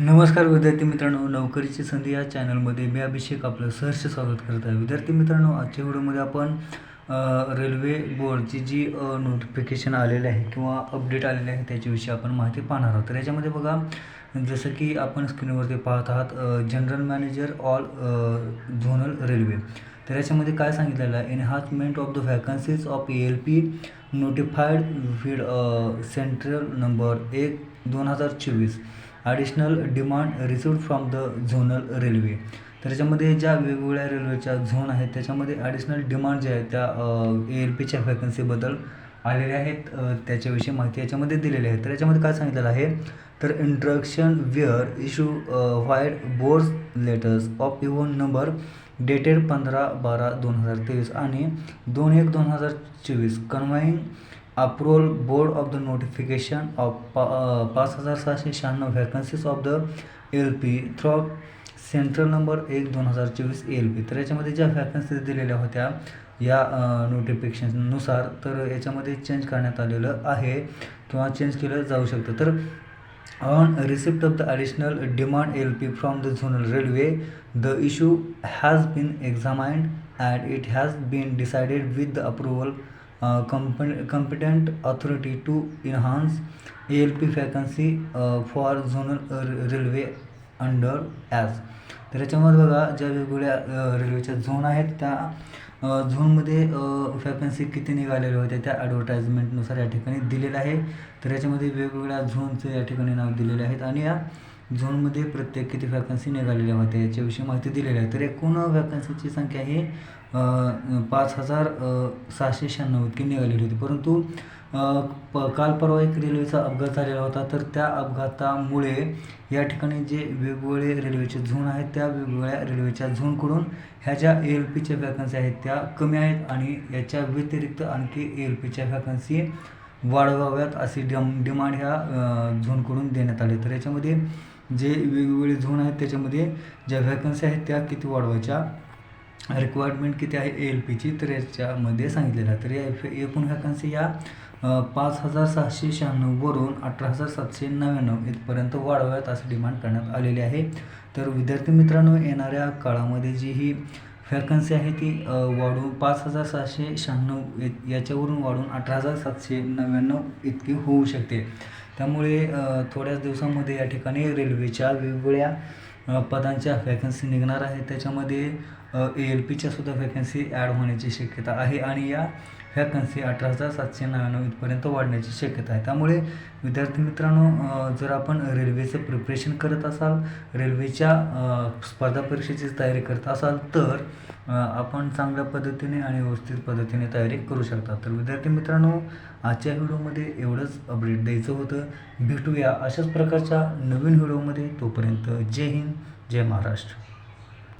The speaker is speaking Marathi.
नमस्कार विद्यार्थी मित्रांनो नोकरीची संधी या चॅनलमध्ये मी अभिषेक आपलं सहर्ष स्वागत करत आहे. विद्यार्थी मित्रांनो आजच्या व्हिडिओमध्ये आपण रेल्वे बोर्डची जी नोटिफिकेशन आलेली आहे किंवा अपडेट आलेली आहे त्याच्याविषयी आपण माहिती पाहणार आहोत. तर याच्यामध्ये बघा जसं की आपण स्क्रीनवरती पाहत आहात general manager all zonal railway तर याच्यामध्ये काय सांगितलेलं आहे? Enhancement of the vacancies of A L P notified vide central number एक दोन हजार चोवीस. Additional demand received from the zonal railway तर याच्यामध्ये ज्या वेगवेगळ्या रेल्वेच्या झोन आहेत त्याच्यामध्ये ॲडिशनल डिमांड जे आहे त्या ए एल पीच्या वॅकन्सीबद्दल आलेल्या आहेत. त्याच्याविषयी माहिती याच्यामध्ये दिलेली आहे. तर याच्यामध्ये काय सांगितलेलं आहे? तर instruction where issue vide board's letters of even number dated पंधरा बारा दोन हजार तेवीस आणि दोन एक दोन हजार चोवीस conveying approval board of the notification of पा पाच हजार सहाशे शहाण्णव vacancies of the L P through central number एक दोन हजार चोवीस एल पी तर याच्यामध्ये ज्या व्हॅकन्सीज दिलेल्या होत्या या uh, नोटिफिकेशननुसार तर याच्यामध्ये चेंज करण्यात आलेलं आहे. किंवा चेंज केलं जाऊ शकतं. तर on receipt of the additional demand L P from the zonal railway the issue has been examined and it has been decided with the approval competent authority to enhance ALP vacancy uh, for zonal uh, railway under as. तर याच्यामध्ये बघा ज्या वेगवेगळ्या रेल्वेच्या झोन आहेत त्या झोनमध्ये वॅकन्सी किती निघालेल्या होत्या त्या ॲडव्हर्टाईजमेंटनुसार या ठिकाणी दिलेलं आहे. तर याच्यामध्ये वेगवेगळ्या झोनचं या ठिकाणी नाव दिलेले आहेत. आणि या झोनमध्ये प्रत्येक किती व्हॅकन्सी निघालेल्या होत्या याच्याविषयी माहिती दिलेली आहे. तर एकूण व्हॅकन्सीची संख्या ही पाच हजार सहाशे शहाण्णव इतकी निघालेली होती. परंतु प काल परवा एक रेल्वेचा अपघात झालेला होता. तर त्या अपघातामुळे या ठिकाणी जे वेगवेगळे रेल्वेचे झोन आहेत त्या वेगवेगळ्या रेल्वेच्या झोनकडून ह्या ज्या ए एल पीच्या व्हॅकन्सी आहेत त्या कमी आहेत आणि याच्या व्यतिरिक्त आणखी ए एल पीच्या व्हॅकन्सी वाढवाव्यात अशी डिम डिमांड ह्या झोनकडून देण्यात आली. तर याच्यामध्ये जे वेगवेगळे झोन आहेत त्याच्यामध्ये ज्या व्हॅकन्सी आहेत त्या किती वाढवायच्या रिक्वायरमेंट किती आहे ए एल पीची तर याच्यामध्ये सांगितलेलं आहे. तर या एकूण व्हॅकन्सी या पाच हजार सहाशे शहाण्णववरून अठरा हजार सातशे नव्याण्णव इथपर्यंत वाढवाव्यात असं डिमांड करण्यात आलेली आहे. तर विद्यार्थी मित्रांनो येणाऱ्या काळामध्ये जी ही व्हॅकन्सी आहे ती वाढून पाच हजार सहाशे शहाण्णव या- याच्यावरून वाढून अठरा हजार सातशे नव्याण्णव इतकी होऊ शकते. त्यामुळे थोड्याच दिवसामध्ये या ठिकाणी रेल्वेच्या वेगवेगळ्या पदांच्या वॅकन्सी निघणार आहेत. त्याच्यामध्ये ए एल पीच्या सुद्धा व्हॅकन्सी ॲड होण्याची शक्यता आहे आणि या व्हॅकन्सी अठरा हजार सातशे नव्याण्णव इथपर्यंत वाढण्याची शक्यता आहे. त्यामुळे विद्यार्थी मित्रांनो जर आपण रेल्वेचं प्रिपरेशन करत असाल रेल्वेच्या स्पर्धा परीक्षेची तयारी करत असाल तर आपण चांगल्या पद्धतीने आणि व्यवस्थित पद्धतीने तयारी करू शकता. तर विद्यार्थी मित्रांनो आजच्या व्हिडिओमध्ये एवढंच अपडेट द्यायचं होतं. भेटूया अशाच प्रकारच्या नवीन व्हिडिओमध्ये. तोपर्यंत जय हिंद जय महाराष्ट्र.